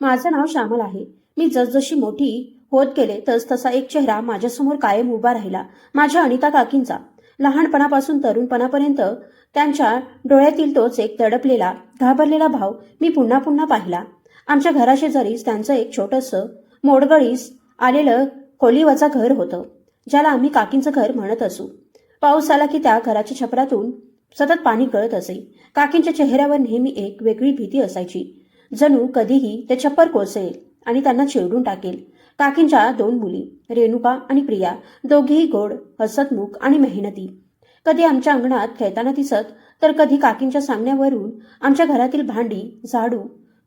माझं नाव श्यामल आहे. मी जसजशी मोठी होत गेले तस तसा एक चेहरा माझ्यासमोर कायम उभा राहिला. माझ्या अनिता काकींचा. लहानपणापासून तरुणपणापर्यंत त्यांच्या डोळ्यातील तोच एक तडपलेला घाबरलेला भाव मी पुन्हा पुन्हा पाहिला. आमच्या घराशेजारीच त्यांचं एक छोटंसं मोडगळीस आलेलं खोलीवचा घर होतं ज्याला आम्ही काकींचं घर म्हणत असू. पाऊस आला की त्या घराच्या छपरातून सतत पाणी गळत असे. काकींच्या चेहऱ्यावर नेहमी एक वेगळी भीती असायची. जणू कधीही ते छप्पर कोसळेल आणि त्यांना चिरडून टाकेल. काकींच्या दोन मुली रेणुका आणि प्रिया दोघेही गोड हसतमुख आणि मेहनती. कधी आमच्या अंगणात खेळताना दिसत तर कधी काकींच्या सांगण्यावरून आमच्या घरातील भांडी झाडू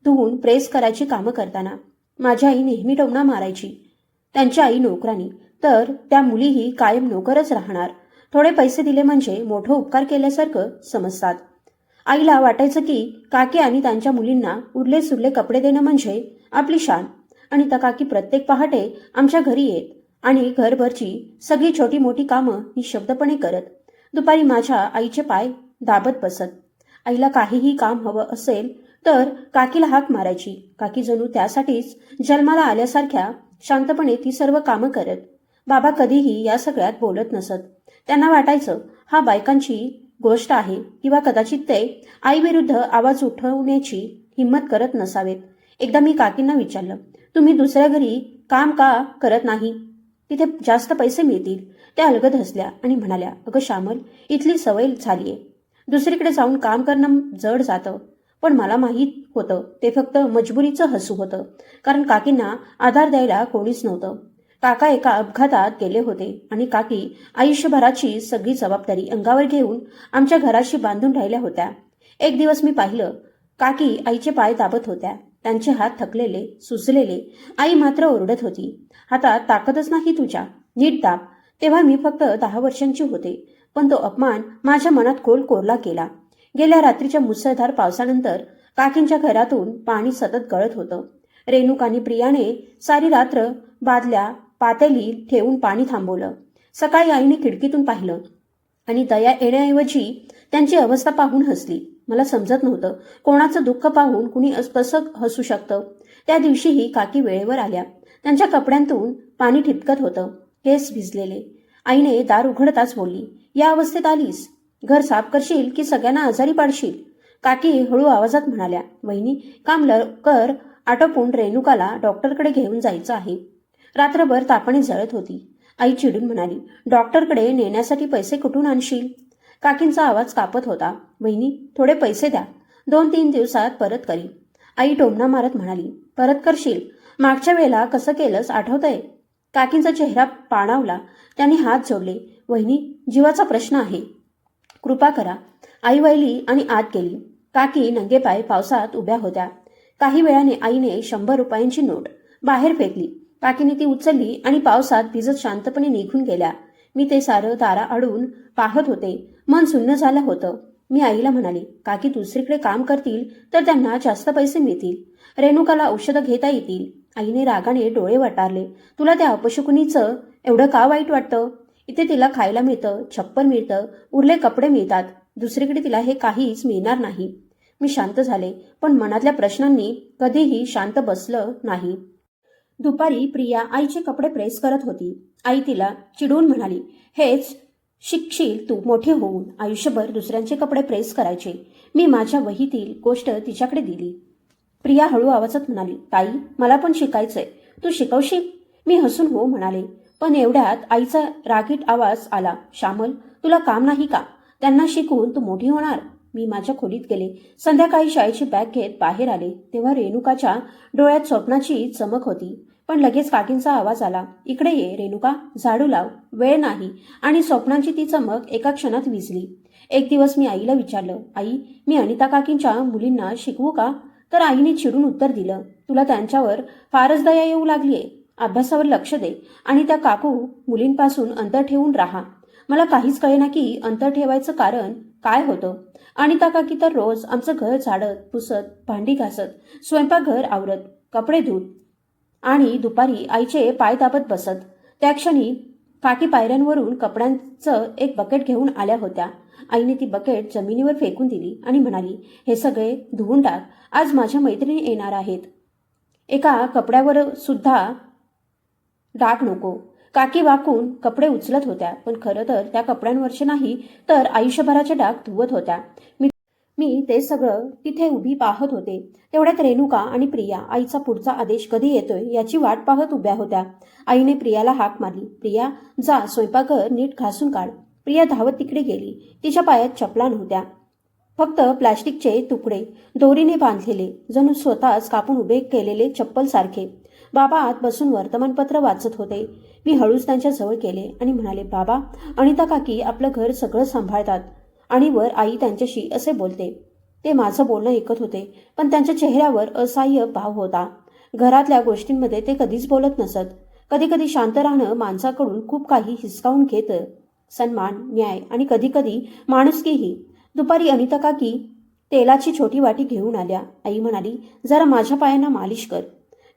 धुवून प्रेस करायची कामं करताना. माझी आई नेहमी टोमणा मारायची. त्यांची आई नोकरानी तर त्या मुलीही कायम नोकरच राहणार. थोडे पैसे दिले म्हणजे मोठं उपकार केल्यासारखं समजतात. आईला वाटायचं की काकी आणि त्यांच्या मुलींना उरले सुरले कपडे देणं म्हणजे आपली शान. आणि त्या काकी प्रत्येक पहाटे आमच्या घरी येत आणि घरभरची सगळी छोटी मोठी कामं निशब्दपणे करत. दुपारी माझ्या आईचे पाय दाबत बसत. आईला काहीही काम हवं असेल तर काकीला हाक मारायची. काकी जणू त्यासाठीच जन्माला आल्यासारख्या शांतपणे ती सर्व कामं करत. बाबा कधीही या सगळ्यात बोलत नसत. त्यांना वाटायचं हा बायकांची गोष्ट आहे किंवा कदाचित ते आईविरुद्ध आवाज उठवण्याची हिंमत करत नसावेत. एकदा मी काकींना विचारलं तुम्ही दुसऱ्या घरी काम का करत नाही? तिथे जास्त पैसे मिळतील. त्या अलगद हसल्या आणि म्हणाल्या अगं श्यामल इथली सवय झालीये दुसरीकडे जाऊन काम करणं जड जातं. पण मला माहीत होतं ते फक्त मजबुरीचं हसू होतं. कारण काकींना आधार द्यायला कोणीच नव्हतं. काका एका अपघातात गेले होते. आणि काकी आयुष्यभराची सगळी जबाबदारी अंगावर घेऊन आमच्या घराशी बांधून राहिल्या होत्या. एक दिवस मी पाहिलं काकी आईचे पाय दाबत होत्या. त्यांचे हात थकलेले सुजलेले आई मात्र ओरडत होती. हातात ताकदच नाही तुझ्या. नीट दाब. तेव्हा मी फक्त दहा वर्षांची होते पण तो अपमान माझ्या मनात खोल कोरला केला गेल्या रात्रीच्या मुसळधार पावसानंतर काकींच्या घरातून पाणी सतत गळत होतं. रेणुक आणि प्रियाने सारी रात्र बादल्या पातेली ठेवून पाणी थांबवलं. सकाळी आईने खिडकीतून पाहिलं आणि दया येण्याऐवजी त्यांची अवस्था पाहून हसली. मला समजत नव्हतं कोणाचं दुःख पाहून कुणी कसं हसू शकतं. त्या दिवशीही काकी वेळेवर आल्या. त्यांच्या कपड्यांतून पाणी ठिपकत होतं. केस भिजलेले. आईने दार उघडताच बोलली या अवस्थेत आलीस? घर साफ करशील की सगळ्यांना आजारी पाडशील? काकी हळू आवाजात म्हणाल्या वहिनी काम लवकर आटोपून रेणुकाला डॉक्टरकडे घेऊन जायचं आहे. रात्रभर तापणी जळत होती. आई चिडून म्हणाली डॉक्टरकडे नेण्यासाठी पैसे कुठून आणशील? काकींचा आवाज कापत होता वहिनी थोडे पैसे द्या. दोन तीन दिवसात परत करी आई टोमणा मारत म्हणाली परत करशील? मागच्या वेळेला कसं केलंस आठवतंय? काकींचा चेहरा पाणावला त्याने हात जोडले वहिनी जीवाचा प्रश्न आहे. कृपा करा. आई वैली आणि आत गेली. काकी नंगेपाय पावसात उभ्या होत्या. काही वेळाने आईने शंभर रुपयांची नोट बाहेर फेकली. काकीने ती उचलली आणि पावसात भिजत शांतपणे निघून गेल्या. मी ते सारं दारा अडून पाहत होते. मन सुन्न झालं होतं. मी आईला म्हणाले काकी दुसरीकडे काम करतील तर त्यांना जास्त पैसे मिळतील. रेणुकाला औषधं घेता येतील. आईने रागाने डोळे वटारले. तुला त्या अपशकुनीचं एवढं का वाईट वाटतं? इथे तिला खायला मिळतं छप्पर मिळतं उरले कपडे मिळतात. दुसरीकडे तिला हे काहीच मिळणार नाही. मी शांत झाले पण मनातल्या प्रश्नांनी कधीही शांत बसलं नाही. दुपारी प्रिया आईचे कपडे प्रेस करत होती. आई तिला चिडून म्हणाली हेच शिकशील तू मोठे होऊन. आयुष्यभर दुसऱ्यांचे कपडे प्रेस करायचे. मी माझ्या वहीतील गोष्ट तिच्याकडे दिली. प्रिया हळू आवाजात म्हणाली ताई मला पण शिकायचंय. तू शिकवशील? मी हसून हो म्हणाले पण एवढ्यात आईचा रागीट आवाज आला. श्यामल तुला काम नाही का? त्यांना शिकून तू मोठी होणार. मी माझ्या खोलीत गेले. संध्याकाळी शाळेची बॅग घेत बाहेर आले. तेव्हा रेणुकाच्या डोळ्यात स्वप्नाची चमक होती. पण लगेच काकींचा आवाज आला. इकडे ये रेणुका. झाडू लाव. वेळ नाही. आणि स्वप्नांची ती चमक एका क्षणात विजली एक दिवस मी आईला विचारलं आई मी अनिता काकींच्या मुलींना शिकवू का? तर आईने चिडून उत्तर दिलं तुला त्यांच्यावर फारच दया येऊ लागलीये. अभ्यासावर लक्ष दे आणि त्या काकू मुलींपासून अंतर ठेवून राहा. मला काहीच कळेना की अंतर ठेवायचं कारण काय होतं. अनिता काकी तर रोज आमचं घर झाडत पुसत भांडी घासत स्वयंपाकघर आवरत कपडे धुत आणि दुपारी आईचे पाय दाबत बसत. त्या क्षणी काकी पायऱ्यांवरून कपड्यांचं एक बकेट घेऊन आल्या होत्या. आईने ती बकेट जमिनीवर फेकून दिली आणि म्हणाली हे सगळे धुवून टाक. आज माझ्या मैत्रिणी येणार आहेत. एका कपड्यावर सुद्धा डाग नको. काकी वाकून कपडे उचलत होत्या पण खरं तर त्या कपड्यांवरचे नाही तर आयुष्यभराचे डाग धुवत होत्या. मी मी ते सगळं तिथे उभी पाहत होते. तेवढ्यात रेणुका आणि प्रिया आईचा पुढचा आदेश कधी येतोय याची वाट पाहत उभ्या होत्या. आईने प्रियाला हाक मारली. प्रिया जा स्वयंपाकघर नीट घासून काढ. प्रिया धावत तिकडे गेली. तिच्या पायात चपला नव्हत्या फक्त प्लॅस्टिकचे तुकडे दोरीने बांधलेले जणू स्वतःच कापून उभे केलेले चप्पल सारखे. बाबा आत बसून वर्तमानपत्र वाचत होते. मी हळूच त्यांच्या जवळ गेले आणि म्हणाले बाबा अनिता काकी आपलं घर सगळं सांभाळतात आणि वर आई त्यांच्याशी असे बोलते. ते माझं बोलणं ऐकत होते पण त्यांच्या चेहऱ्यावर असहाय्य भाव होता. घरातल्या गोष्टींमध्ये ते कधीच बोलत नसत. कधी कधी शांत राहणं माणसाकडून खूप काही हिसकावून घेतं. सन्मान न्याय आणि कधीकधी माणुसकीही. दुपारी अनिता काकी तेलाची छोटी वाटी घेऊन आल्या. आई म्हणाली जरा माझ्या पायांना मालिश कर.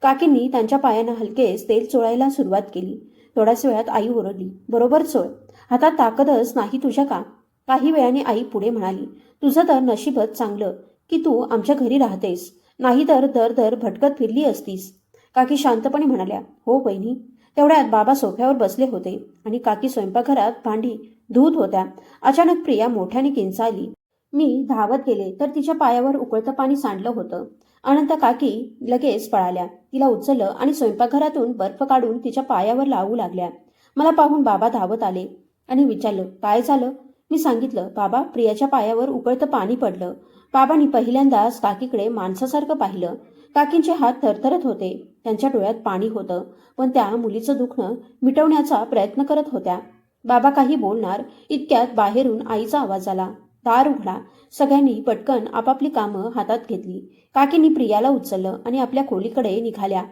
काकींनी त्यांच्या पायांना हलकेच तेल चोळायला सुरुवात केली. थोड्याच वेळात आई ओरडली बरोबर चोळ. आता ताकदच नाही तुझ्या का? काही वेळाने आई पुढे म्हणाली तुझं तर नशीबच चांगलं की तू आमच्या घरी राहतेस. नाही तर दर दर भटकत फिरली असतीस. काकी शांतपणे म्हणाल्या हो बहिणी. तेवढ्यात बाबा सोफ्यावर बसले होते आणि काकी स्वयंपाकघरात भांडी धूत होत्या. अचानक प्रिया मोठ्याने किंचाळली मी धावत गेले तर तिच्या पायावर उकळतं पाणी सांडलं होतं. अनंत काकी लगेच पळाल्या. तिला उचललं आणि स्वयंपाकघरातून बर्फ काढून तिच्या पायावर लावू लागल्या. मला पाहून बाबा धावत आले. आणि विचारलं काय झालं? मी सांगितलं बाबा प्रियाच्या पायावर उकळतं पाणी पडलं. बाबांनी पहिल्यांदाच काकीकडे माणसासारखं पाहिलं. काकींचे हात थरथरत होते. त्यांच्या डोळ्यात पाणी होतं. पण त्या मुलीचं दुखणं मिटवण्याचा प्रयत्न करत होत्या. बाबा काही बोलणार इतक्यात बाहेरून आईचा आवाज आला. दार उघडा. सगळ्यांनी पटकन आपापली कामं हातात घेतली. काकींनी प्रियाला उचललं आणि आपल्या खोलीकडे निघाल्या.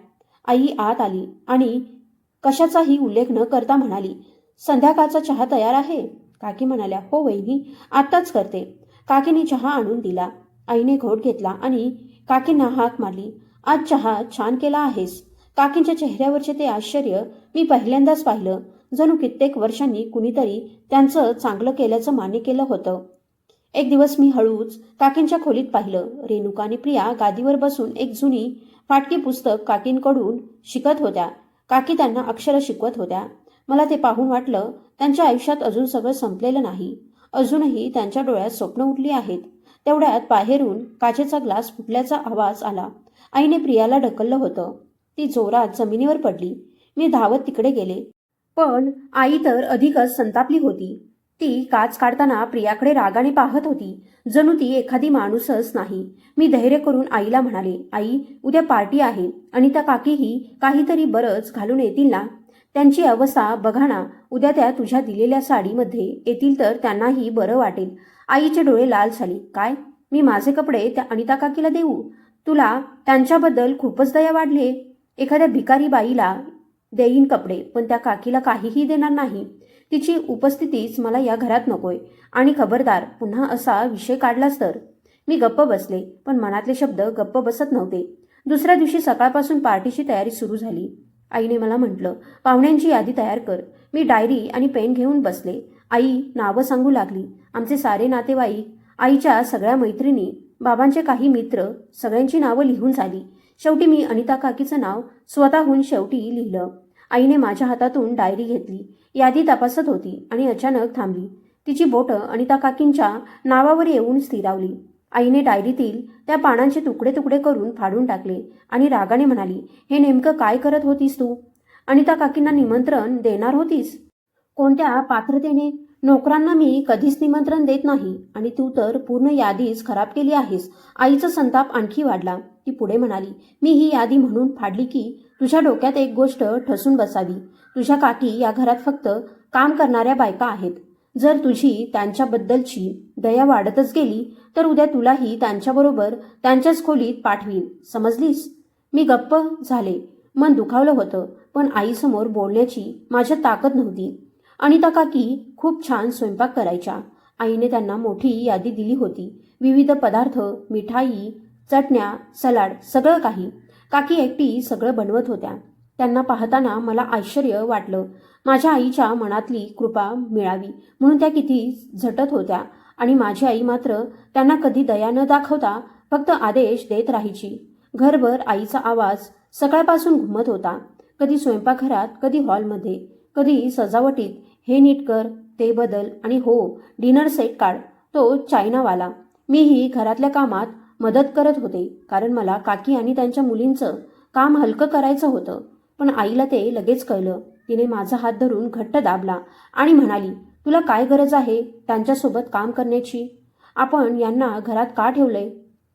आई आत आली आणि कशाचाही उल्लेख न करता म्हणाली संध्याकाळचा चहा तयार आहे? काकी म्हणाल्या हो वहिनी आत्ताच करते. काकीने चहा आणून दिला. आईने घोट घेतला आणि काकींना हाक मारली आज चहा छान केला आहेस. काकींच्या चेहऱ्यावरचे ते आश्चर्य मी पहिल्यांदाच पाहिलं. जणू कित्येक वर्षांनी कुणीतरी त्यांचं चांगलं केल्याचं मान्य केलं होतं. एक दिवस मी हळूच काकींच्या खोलीत पाहिलं. रेणुका आणि प्रिया गादीवर बसून एक जुनी फाटकी पुस्तक काकींकडून शिकत होत्या. काकी त्यांना अक्षरं शिकवत होत्या. मला ते पाहून वाटलं त्यांच्या आयुष्यात अजून सगळं संपलेलं नाही. अजूनही त्यांच्या डोळ्यात स्वप्न उठली आहेत. तेवढ्यात बाहेरून काचेचा ग्लास फुटल्याचा आवाज आला. आईने प्रियाला ढकललं होतं. ती जोरात जमिनीवर पडली. मी धावत तिकडे गेले. पण आई तर अधिकच संतापली होती. ती काच काढताना प्रियाकडे रागाने पाहत होती. जणू ती एखादी माणूसच नाही. मी धैर्य करून आईला म्हणाले आई उद्या पार्टी आहे आणि त्या काकीही काहीतरी बरंच घालून येतील ना? त्यांची अवस्था बघा ना उद्या त्या तुझ्या दिलेल्या साडीमध्ये येतील तर त्यांनाही बरं वाटेल. आईचे डोळे लाल झाले. काय? मी माझे कपडे त्या अनिता काकीला देऊ? तुला त्यांच्याबद्दल खूपच दया वाढली एखाद्या भिकारी बाईला देईन कपडे पण त्या काकीला काहीही देणार नाही. तिची उपस्थितीच मला या घरात नकोय. आणि खबरदार पुन्हा असा विषय काढलाच तर? मी गप्प बसले पण मनातले शब्द गप्प बसत नव्हते. दुसऱ्या दिवशी सकाळपासून पार्टीची तयारी सुरू झाली. आईने मला म्हटलं पाहुण्यांची यादी तयार कर. मी डायरी आणि पेन घेऊन बसले. आई नावं सांगू लागली. आमचे सारे नातेवाईक आईच्या सगळ्या मैत्रिणी बाबांचे काही मित्र सगळ्यांची नावं लिहून झाली. शेवटी मी अनिता काकीचं नाव स्वतःहून शेवटी लिहिलं. आईने माझ्या हातातून डायरी घेतली. यादी तपासत होती आणि अचानक थांबली. तिची बोटं अनिता काकींच्या नावावर येऊन स्थिरावली. आईने डायरीतील त्या पानांचे तुकडे तुकडे करून फाडून टाकले आणि रागाने म्हणाली हे नेमकं काय करत होतीस तू? अनिता काकींना निमंत्रण देणार होतीस? कोणत्या पात्रतेने नोकरांना मी कधीच निमंत्रण देत नाही आणि तू तर पूर्ण यादीच खराब केली आहेस. आईचा संताप आणखी वाढला. ती पुढे म्हणाली मी ही यादी म्हणून फाडली की तुझ्या डोक्यात एक गोष्ट ठसून बसावी. तुझ्या काकी या घरात फक्त काम करणाऱ्या बायका आहेत. जर तुझी त्यांच्याबद्दलची दया वाढतच गेली तर उद्या तुलाही त्यांच्याबरोबर त्यांच्याच खोलीत पाठवीन. समजलीस मी गप्प झाले. मन दुखावलं होतं पण आईसमोर बोलण्याची माझ्यात ताकद नव्हती. अनिता काकी खूप छान स्वयंपाक करायच्या. आईने त्यांना मोठी यादी दिली होती. विविध पदार्थ मिठाई चटण्या सलाड सगळं काही. काकी एकटी सगळं बनवत होत्या. त्यांना पाहताना मला आश्चर्य वाटलं. माझ्या आईच्या मनातली कृपा मिळावी म्हणून त्या किती झटत होत्या आणि माझी आई मात्र त्यांना कधी दया न दाखवता फक्त आदेश देत राहायची. घरभर आईचा आवाज सकाळपासून घुमत होता. कधी स्वयंपाकघरात कधी हॉलमध्ये कधी सजावटीत हे नीट कर ते बदल आणि हो डिनर सेट काढ तो चायनावाला. मीही घरातल्या कामात मदत करत होते कारण मला काकी आणि त्यांच्या मुलींचं काम हलकं करायचं होतं. पण आईला ते लगेच कळलं. तिने माझा हात धरून घट्ट दाबला आणि म्हणाली तुला काय गरज आहे त्यांच्यासोबत काम करण्याची? आपण यांना घरात का ठेवलंय?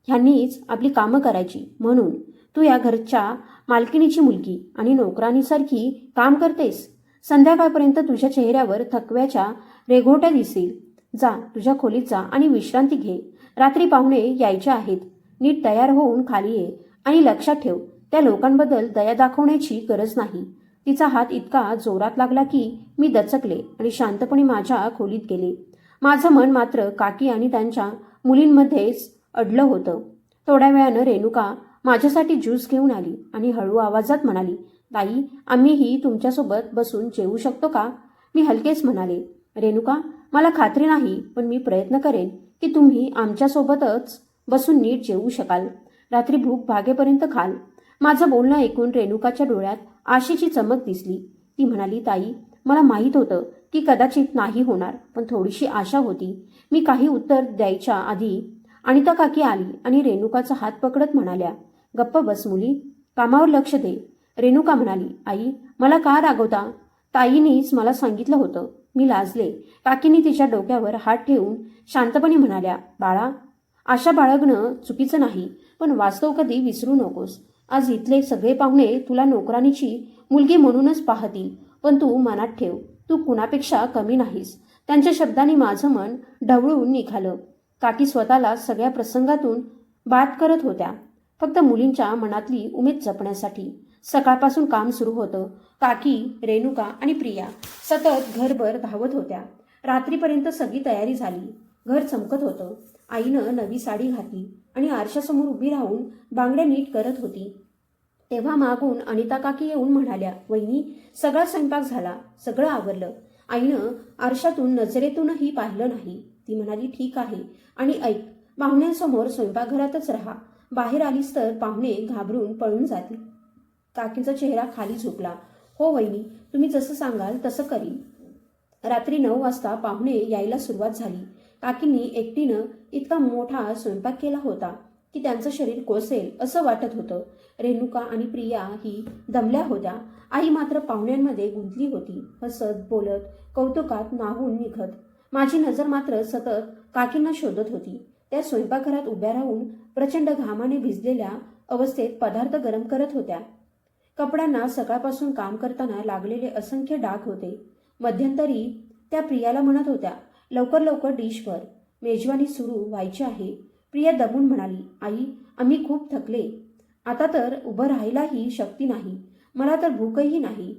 ह्यांनीच आपली कामं करायची. म्हणून तू या घरच्या मालकिनीची मुलगी आणि नोकरानीसारखी काम करतेस. संध्याकाळपर्यंत तुझ्या चेहऱ्यावर थकव्याच्या रेघोट्या दिसतील. जा तुझ्या खोलीत जा आणि विश्रांती घे. रात्री पाहुणे यायचे आहेत. नीट तयार होऊन खाली ये आणि लक्षात ठेव त्या लोकांबद्दल दया दाखवण्याची गरज नाही. तिचा हात इतका जोरात लागला की मी दचकले आणि शांतपणे माझ्या खोलीत गेले. माझं मन मात्र काकी आणि त्यांच्या मुलींमध्येच अडलं होतं. थोड्या वेळानं रेणुका माझ्यासाठी ज्यूस घेऊन आली आणि हळू आवाजात म्हणाली ताई आम्हीही तुमच्यासोबत बसून जेवू शकतो का? मी हलकेच म्हणाले रेणुका मला खात्री नाही पण मी प्रयत्न करेन की तुम्ही आमच्यासोबतच बसून नीट जेवू शकाल. रात्री भूक भागेपर्यंत खाल. माझं बोलणं ऐकून रेणुकाच्या डोळ्यात आशेची चमक दिसली. ती म्हणाली ताई मला माहीत होतं की कदाचित नाही होणार पण थोडीशी आशा होती. मी काही उत्तर द्यायच्या आधी अनिता काकी आली आणि रेणुकाचा हात पकडत म्हणाल्या गप्प बस मुली कामावर लक्ष दे. रेणुका म्हणाली आई मला का रागवता? ताईनीच मला सांगितलं होतं. मी लाजले. काकीनी तिच्या डोक्यावर हात ठेवून शांतपणे म्हणाल्या बाळा आशा बाळगणं चुकीचं नाही पण वास्तव कधी विसरू नकोस. आज इथले सगळे पाहुणे तुला नोकरानीची मुलगी म्हणूनच पाहतील पण तू मनात ठेव तू कुणापेक्षा कमी नाहीस. त्यांच्या शब्दांनी माझं मन ढवळून निघालं. काकी स्वतःला सगळ्या प्रसंगातून बाद करत होत्या फक्त मुलींच्या मनातली उमेद जपण्यासाठी. सकाळपासून काम सुरू होतं. काकी रेणुका आणि प्रिया सतत घरभर धावत होत्या. रात्रीपर्यंत सगळी तयारी झाली. घर चमकत होतं. आईनं नवी साडी घातली आणि आरशासमोर उभी राहून बांगड्या नीट करत होती. तेव्हा मागून अनिता काकी येऊन म्हणाल्या वहिनी सगळा स्वयंपाक झाला. सगळं आवरलं. आईनं आरशातून नजरेतूनही पाहिलं नाही ती म्हणाली ठीक आहे. आणि ऐक पाहुण्यांसमोर स्वयंपाकघरातच राहा. बाहेर आलीस तर पाहुणे घाबरून पळून जातील. काकीचा चेहरा खाली झुकला. हो वहिनी तुम्ही जसं सांगाल तसं करीन. रात्री नऊ वाजता पाहुणे यायला सुरुवात झाली. काकींनी एकटीनं इतका मोठा स्वयंपाक केला होता की त्यांचं शरीर कोसेल असं वाटत होतं. रेणुका आणि प्रिया ही दमल्या होत्या. आई मात्र पाहुण्यांमध्ये गुंतली होती. हसत बोलत कौतुकात नाहून निघत. माझी नजर मात्र सतत काकींना शोधत होती. त्या स्वयंपाकघरात उभ्या राहून प्रचंड घामाने भिजलेल्या अवस्थेत पदार्थ गरम करत होत्या. कपड्यांना सकाळपासून काम करताना लागलेले असंख्य डाग होते. मध्यंतरी त्या प्रियाला म्हणत होत्या लवकर लवकर डिश भर. मेजवानी सुरू व्हायची आहे. प्रिया दबून म्हणाली आई आम्ही खूप थकले. आता तर उभं राहायलाही शक्ती नाही. मला तर भूकही नाही.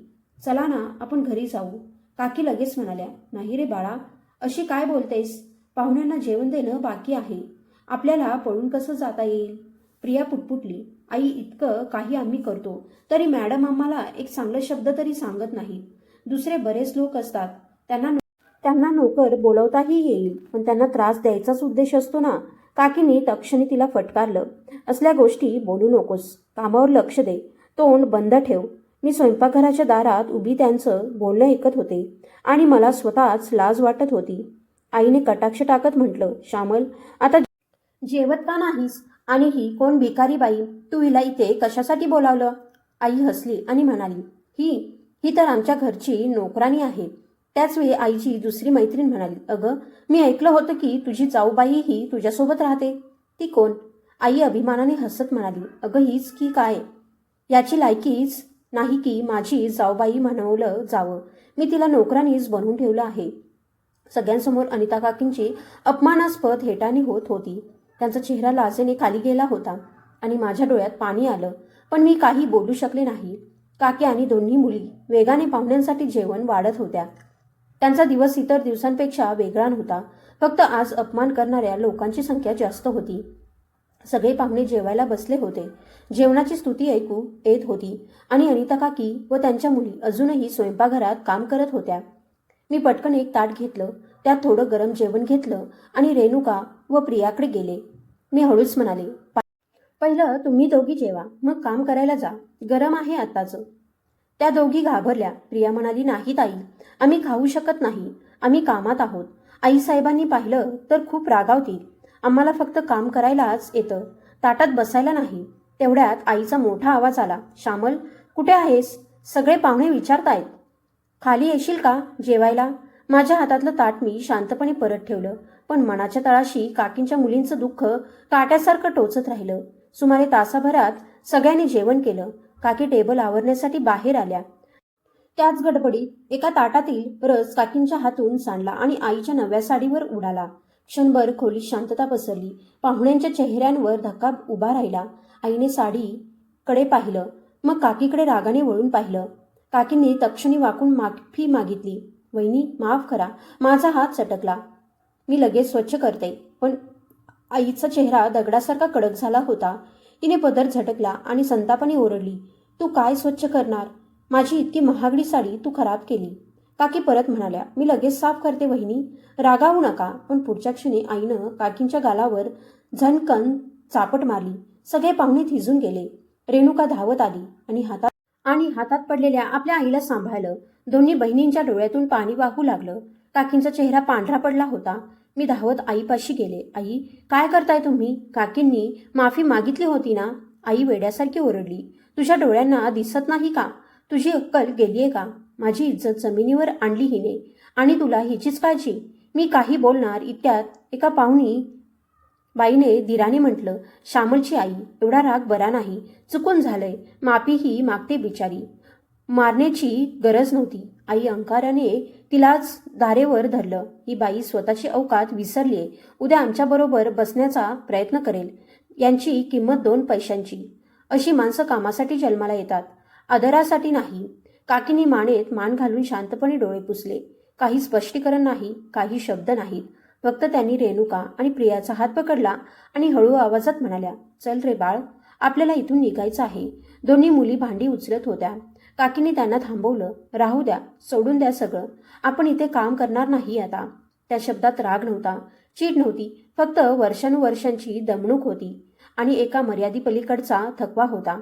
चला ना आपण घरी जाऊ. काकी लगेच म्हणाल्या नाही रे बाळा अशी काय बोलतेस? पाहुण्यांना जेवण देणं बाकी आहे. आपल्याला पळून कसं जाता येईल? प्रिया पुटपुटली आई इतकं काही आम्ही करतो तरी मॅडम आम्हाला एक चांगला शब्द तरी सांगत नाही दुसरे बरेच लोक असतात त्यांना त्यांना नोकर बोलवताही येईल पण त्यांना त्रास द्यायचाच उद्देश असतो ना. काकीने तक्षणी तिला फटकारलं असल्या गोष्टी बोलू नकोस कामावर लक्ष दे तोंड बंद ठेव. मी स्वयंपाकघराच्या दारात उभी त्यांचं बोलणं ऐकत होते आणि मला स्वतःच लाज वाटत होती. आईने कटाक्ष टाकत म्हटलं श्यामल आता जेवत का नाहीस? आणि ही कोण भिकारी बाई? तू हिला इथे कशासाठी बोलावलं? आई हसली आणि म्हणाली ही ही तर आमच्या घरची नोकरानी आहे. त्याच वेळी आईची दुसरी मैत्रीण म्हणाली अगं मी ऐकलं होतं की तुझी जाऊबाई ही तुझ्यासोबत राहते. ती कोण? आई अभिमानाने हसत म्हणाली अगं हीच की काय? याची लायकीच नाही की माझी जाऊबाई म्हणवलं जावं. मी तिला नोकरानीच बनवून ठेवलं आहे. सगळ्यांसमोर अनिता काकींची अपमानास्पद हेटाने होत होती. त्यांचा चेहरा लाजेने खाली गेला होता आणि माझ्या डोळ्यात पाणी आलं. पण मी काही बोलू शकले नाही. काकी आणि दोन्ही मुली वेगाने पाहुण्यांसाठी जेवण वाढत होत्या. त्यांचा दिवस इतर दिवसांपेक्षा वेगळा नव्हता फक्त आज अपमान करणाऱ्या लोकांची संख्या जास्त होती. सगळे पाहुणे जेवायला बसले होते. जेवणाची स्तुती ऐकू येत होती आणि अनिता काकी व त्यांच्या मुली अजूनही स्वयंपाकघरात काम करत होत्या. मी पटकन एक ताट घेतलं. त्यात थोडं गरम जेवण घेतलं आणि रेणुका व प्रियाकडे गेले. मी हळूच म्हणाले पहिलं तुम्ही दोघी जेवा मग काम करायला जा. गरम आहे आत्ताचं त्या दोघी घाबरल्या. प्रिया म्हणाली नाही ताई आम्ही खाऊ शकत नाही. आम्ही कामात आहोत. आईसाहेबांनी पाहिलं तर खूप रागावतील. आम्हाला फक्त काम करायलाच येतं. ताटात बसायला नाही. तेवढ्यात आईचा मोठा आवाज आला श्यामल कुठे आहेस? सगळे पाहुणे विचारतायत. खाली येशील का? जेवायला. माझ्या हातातलं ताट मी शांतपणे परत ठेवलं पण मनाच्या तळाशी काकींच्या मुलींचं दुःख काट्यासारखं टोचत राहिलं. सुमारे तासाभरात सगळ्यांनी जेवण केलं. काकी टेबल आवरण्यासाठी बाहेर आल्या. त्याच गडबडीत एका ताटातील रस काकींच्या हातून सांडला आणि आईच्या नव्या साडीवर उडाला. क्षणभर खोलीत शांतता पसरली. पाहुण्यांच्या चेहऱ्यांवर धक्का उभा राहिला. आईने साडीकडे पाहिलं. मग काकीकडे रागाने वळून पाहिलं. काकींनी तक्षणी वाकून माफी मागितली. वहिनी माफ करा. माझा हात चटकला मी लगेच स्वच्छ करते. पण आईचा चेहरा दगडासारखा कडक झाला होता. तिने पदर झटकला आणि संतापाने ओरडली तू काय स्वच्छ करणार? माझी इतकी महागडी साडी तू खराब केली. काकी परत म्हणाल्या मी लगेच साफ करते वहिनी. रागावू नका. पण पुढच्या क्षणी आईनं काकींच्या गालावर झनकन चापट मारली. सगळे पाहुणे थिजून गेले. रेणुका धावत आली आणि हातात आणि हातात पडलेल्या आपल्या आईला सांभाळलं. दोन्ही बहिणींच्या डोळ्यातून पाणी वाहू लागलं. काकींचा चेहरा पांढरा पडला होता. मी धावत आईपाशी गेले. आई काय करताय तुम्ही? काकींनी माफी मागितली होती ना? आई वेड्यासारखी ओरडली. तुझ्या डोळ्यांना दिसत नाही का? तुझी अक्कल गेलीये का? माझी इज्जत जमिनीवर आणली हिने. आणि तुला हिचीच काळजी? मी काही बोलणार इतक्यात एका पाहुणी बाईने दिराने म्हटलं श्यामलची आई एवढा राग बरा नाही. चुकून झालंय. माफीही मागते बिचारी. मारण्याची गरज नव्हती. आई अंकाराने तिलाच दारेवर धरलं. ही बाई स्वतःची अवकात विसरलीये. उद्या आमच्याबरोबर बसण्याचा प्रयत्न करेल. यांची किंमत दोन पैशांची. अशी माणसं कामासाठी जन्माला येतात. आदरासाठी नाही. काकीनी मानेत मान घालून शांतपणे डोळे पुसले. काही स्पष्टीकरण नाही काही शब्द नाहीत. फक्त त्यांनी रेणुका आणि प्रियाचा हात पकडला आणि हळू आवाजात म्हणाल्या चल रे बाळ आपल्याला इथून निघायचं आहे. दोन्ही मुली भांडी उचलत होत्या. काकीने त्यांना थांबवलं. राहू द्या सोडून द्या सगळं. आपण इथे काम करणार नाही आता. त्या शब्दात राग नव्हता. चीड नव्हती. फक्त वर्षानुवर्षांची दमणूक होती आणि एका मर्यादेपलीकडचा थकवा होता.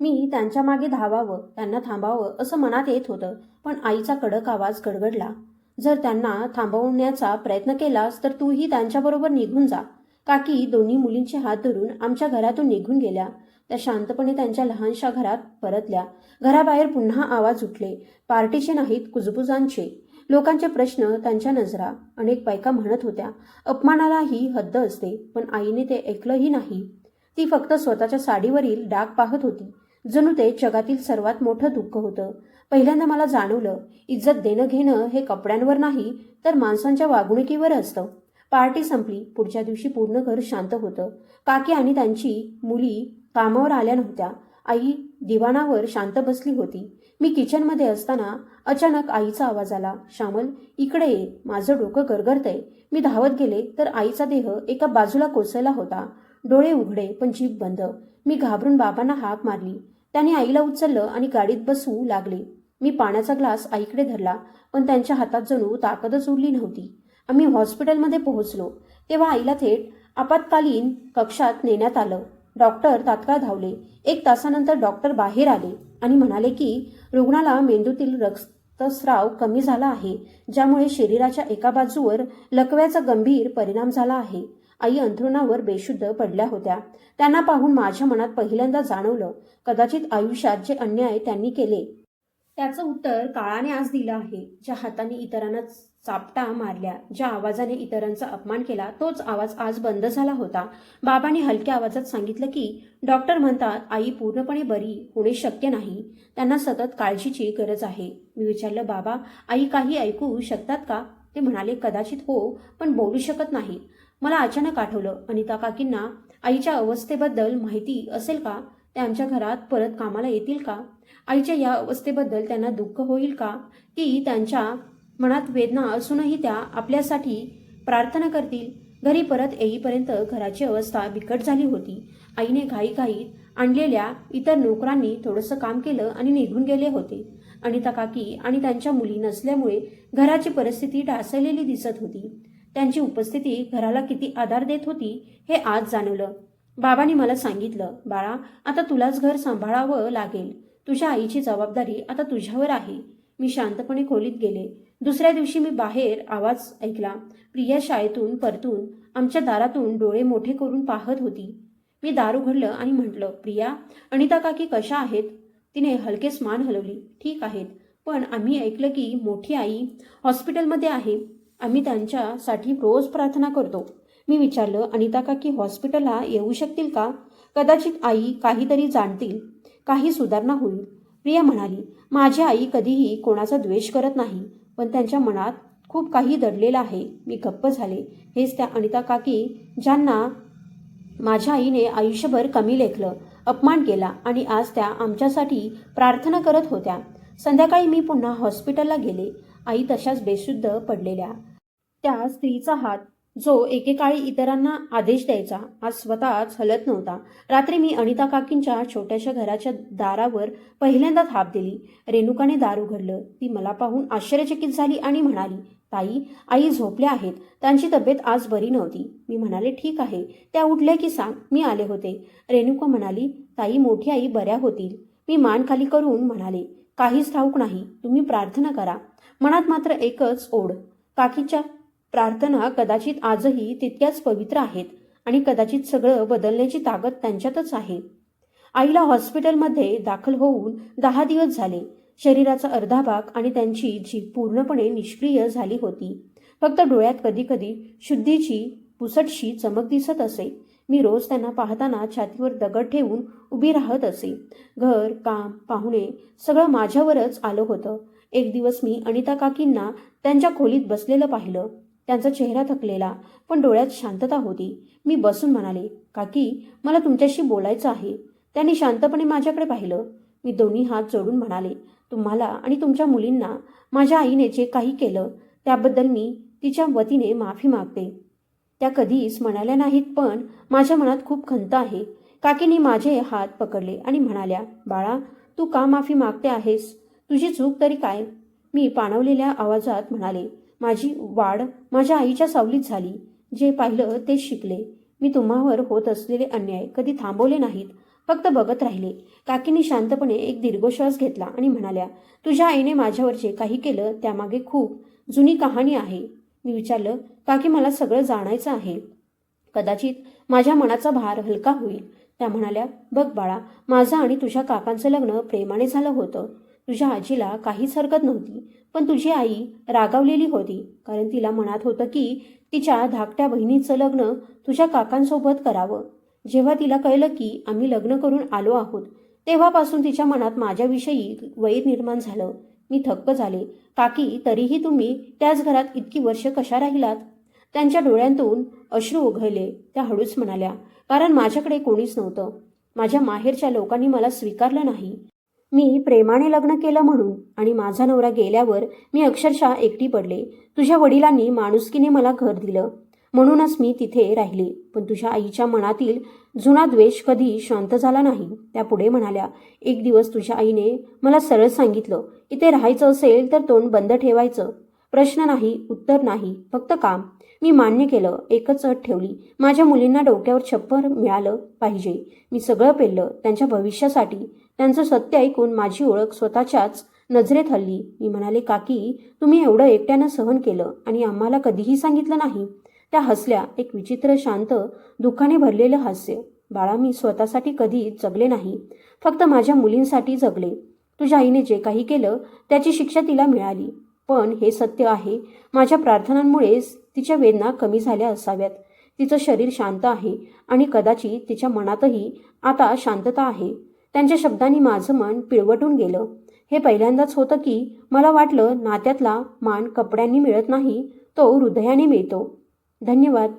मी त्यांच्या मागे धावावं त्यांना थांबावं असं मनात येत होतं पण आईचा कडक आवाज गडगडला. जर त्यांना थांबवण्याचा प्रयत्न केलास तर तूही त्यांच्याबरोबर निघून जा. काकी दोन्ही मुलींचे हात धरून आमच्या घरातून निघून गेल्या. त्या शांतपणे त्यांच्या लहानशा घरात परतल्या. घराबाहेर पुन्हा आवाज उठले. पार्टीचे नाहीत कुजबुजांचे. लोकांचे प्रश्न त्यांच्या नजरा. अनेक बायका म्हणत होत्या अपमानालाही हद्द असते पण आईने ते ऐकलंही नाही. ती फक्त स्वतःच्या साडीवरील डाग पाहत होती. जणू ते जगातील सर्वात मोठं दुःख होतं. पहिल्यांदा मला जाणवलं इज्जत देणं घेणं हे कपड्यांवर नाही तर माणसांच्या वागणुकीवर असतं. पार्टी संपली. पुढच्या दिवशी पूर्ण घर शांत होतं. काकी आणि त्यांची मुली कामावर आल्या नव्हत्या. आई दिवाणावर शांत बसली होती. मी किचनमध्ये असताना अचानक आईचा आवाज आला. श्यामल इकडे ये. माझं डोकं गरगरतंय. मी धावत गेले तर आईचा देह एका बाजूला कोसळला होता. डोळे उघडे पण जीभ बंद. मी घाबरून बाबांना हाक मारली. त्याने आईला उचललं आणि गाडीत बसवू लागले. मी पाण्याचा ग्लास आईकडे धरला पण त्यांच्या हातात जणू ताकदच उरली नव्हती. आम्ही हॉस्पिटलमध्ये पोहोचलो. तेव्हा आईला थेट आपत्कालीन कक्षात नेण्यात आलं. डॉक्टर तात्काळ धावले. एक तासानंतर डॉक्टर बाहेर आले आणि म्हणाले की रुग्णाला मेंदूतील रक्तस्राव कमी झाला आहे ज्यामुळे शरीराच्या एका बाजूवर लकव्याचा गंभीर परिणाम झाला आहे. आई अंथरुणावर बेशुद्ध पडल्या होत्या. त्यांना पाहून माझ्या मनात पहिल्यांदा जाणवलं कदाचित आयुष्यात जे अन्याय त्यांनी केले. त्याचं उत्तर काळाने आज दिलं आहे. ज्या हाताने इतरांना चापटा मारल्या. ज्या आवाजाने इतरांचा अपमान केला तोच आवाज आज बंद झाला होता. बाबांनी हलक्या आवाजात सांगितलं की डॉक्टर म्हणतात आई पूर्णपणे बरी होणे शक्य नाही. त्यांना सतत काळजीची गरज आहे. मी विचारलं बाबा आई काही ऐकू शकतात का? ते म्हणाले कदाचित हो पण बोलू शकत नाही. मला अचानक आठवलं अनिता काकींना आईच्या अवस्थेबद्दल माहिती असेल का? ते आमच्या घरात परत कामाला येतील का? आईच्या या अवस्थेबद्दल त्यांना दुःख होईल का? की त्यांच्या मनात वेदना असूनही त्या आपल्यासाठी प्रार्थना करतील. घरी परत येईपर्यंत घराची अवस्था बिकट झाली होती. आईने घाईघाईत आणलेल्या इतर नोकरांनी थोडंसं काम केलं आणि निघून गेले होते. अनिता काकी आणि त्यांच्या मुली नसल्यामुळे घराची परिस्थिती ढासळलेली दिसत होती. त्यांची उपस्थिती घराला किती आधार देत होती हे आज जाणवलं. बाबांनी मला सांगितलं बाळा आता तुलाच घर सांभाळावं लागेल. तुझ्या आईची जबाबदारी आता तुझ्यावर आहे. मी शांतपणे खोलीत गेले. दुसऱ्या दिवशी मी बाहेर आवाज ऐकला. प्रिया शाळेतून परतून आमच्या दारातून डोळे मोठे करून पाहत होती. मी दार उघडलं आणि म्हटलं प्रिया अनिता काकी कशा आहेत? तिने हलकेच मान हलवली. ठीक आहेत पण आम्ही ऐकलं की मोठी आई हॉस्पिटलमध्ये आहे. आम्ही त्यांच्यासाठी रोज प्रार्थना करतो. मी विचारलं अनिता काकी हॉस्पिटलला येऊ शकतील का? कदाचित आई काहीतरी जाणतील. काही सुधारणा होईल. प्रिया म्हणाली माझी आई कधीही कोणाचा द्वेष करत नाही. पण त्यांच्या मनात खूप काही दडलेलं आहे. मी गप्प झाले. हेच त्या अनिता काकी ज्यांना माझ्या आईने आयुष्यभर कमी लेखलं अपमान केला आणि आज त्या आमच्यासाठी प्रार्थना करत होत्या. संध्याकाळी मी पुन्हा हॉस्पिटलला गेले. आई तशाच बेशुद्ध पडलेल्या. त्या स्त्रीचा हात जो एकेकाळी इतरांना आदेश द्यायचा. आज स्वतःच हलत नव्हता. रात्री मी अनिता काकींच्या छोट्याशा घराच्या दारावर पहिल्यांदा थाप दिली. रेणुकाने दार उघडलं. ती मला पाहून आश्चर्यचकित झाली आणि म्हणाली ताई आई झोपल्या आहेत. त्यांची तब्येत आज बरी नव्हती. मी म्हणाले ठीक आहे. त्या उठल्या की सांग. मी आले होते. रेणुका म्हणाली ताई मोठी आई बऱ्या होतील. मी मान खाली करून म्हणाले काहीच ठाऊक नाही. तुम्ही प्रार्थना करा. मनात मात्र एकच ओढ. काकीच्या प्रार्थना कदाचित आजही तितक्याच पवित्र आहेत आणि कदाचित सगळं बदलण्याची ताकद त्यांच्यातच आहे. आईला हॉस्पिटलमध्ये दाखल होऊन दहा दिवस झाले. शरीराचा अर्धा भाग आणि त्यांची जीभ पूर्णपणे निष्क्रिय झाली होती. फक्त डोळ्यात कधीकधी शुद्धीची पुसटशी चमक दिसत असे. मी रोज त्यांना पाहताना छातीवर दगड ठेवून उभी राहत असे. घर काम पाहुणे सगळं माझ्यावरच आलं होतं. एक दिवस मी अनिता काकींना त्यांच्या खोलीत बसलेलं पाहिलं. त्यांचा चेहरा थकलेला पण डोळ्यात शांतता होती. मी बसून म्हणाले काकी मला तुमच्याशी बोलायचं आहे. त्यांनी शांतपणे माझ्याकडे पाहिलं. मी दोन्ही हात जोडून म्हणाले तुम्हाला आणि तुमच्या मुलींना माझ्या आईने जे काही केलं त्याबद्दल मी तिच्या वतीने माफी मागते. त्या कधीच म्हणाल्या नाहीत पण माझ्या मनात खूप खंत आहे. काकीने माझे हात पकडले आणि म्हणाल्या बाळा तू का माफी मागते आहेस? तुझी चूक तरी काय? मी पाणवलेल्या आवाजात म्हणाले माझी वाढ माझ्या आईच्या सावलीत झाली. जे पाहिलं ते शिकले. मी तुम्हावर होत असलेले अन्याय कधी थांबवले नाहीत. फक्त बघत राहिले. काकीने शांतपणे एक दीर्घश्वास घेतला आणि म्हणाल्या तुझ्या आईने माझ्यावर जे काही केलं त्यामागे खूप जुनी कहाणी आहे मी विचारलं काकी मला सगळं जाणायचं आहे. कदाचित माझ्या मनाचा भार हलका होईल त्या म्हणाल्या बघ बाळा माझं आणि तुझ्या काकांचं लग्न प्रेमाने झालं होतं. तुझ्या आजीला काहीच हरकत नव्हती पण तुझी आई रागावलेली होती कारण तिला मनात होतं की तिच्या धाकट्या बहिणीचं लग्न तुझ्या काकांसोबत करावं. जेव्हा तिला कळलं की आम्ही लग्न करून आलो आहोत तेव्हापासून तिच्या मनात माझ्याविषयी वैर निर्माण झालं. मी थक्क झाले. काकी तरीही तुम्ही त्याच घरात इतकी वर्ष कशा राहिलात? त्यांच्या डोळ्यांतून अश्रू उघळले. त्या हळूच म्हणाल्या कारण माझ्याकडे कोणीच नव्हतं. माझ्या माहेरच्या लोकांनी मला स्वीकारलं नाही. मी प्रेमाने लग्न केलं म्हणून आणि माझा नवरा गेल्यावर मी अक्षरशः एकटी पडले. तुझ्या वडिलांनी माणुसकीने मला घर दिलं. म्हणूनच मी तिथे राहिले. पण तुझ्या आईच्या मनातील जुना द्वेष कधी शांत झाला नाही. त्या पुढे म्हणाल्या एक दिवस तुझ्या आईने मला सरळ सांगितलं इथे राहायचं असेल तर तोंड बंद ठेवायचं. प्रश्न नाही उत्तर नाही फक्त काम. मी मान्य केलं एकच अट ठेवली. माझ्या मुलींना डोक्यावर छप्पर मिळालं पाहिजे. मी सगळं पेललं त्यांच्या भविष्यासाठी. त्यांचं सत्य ऐकून माझी ओळख स्वतःच्याच नजरेत हल्ली. मी म्हणाले काकी तुम्ही एवढं एकट्यानं सहन केलं आणि आम्हाला कधीही सांगितलं नाही. त्या हसल्या एक विचित्र शांत दुःखाने भरलेलं हास्य. बाळा मी स्वतःसाठी कधी जगले नाही. फक्त माझ्या मुलींसाठी जगले. तुझ्या आईने जे काही केलं त्याची शिक्षा तिला मिळाली. पण हे सत्य आहे. माझ्या प्रार्थनांमुळेच तिच्या वेदना कमी झाल्या असाव्यात. तिचं शरीर शांत आहे आणि कदाचित तिच्या मनातही आता शांतता आहे. त्यांच्या शब्दांनी माझं मन पिळवटून गेलं. हे पहिल्यांदाच होतं की मला वाटलं नात्यातला मान कपड्यांनी मिळत नाही तो हृदयाने मिळतो. धन्यवाद.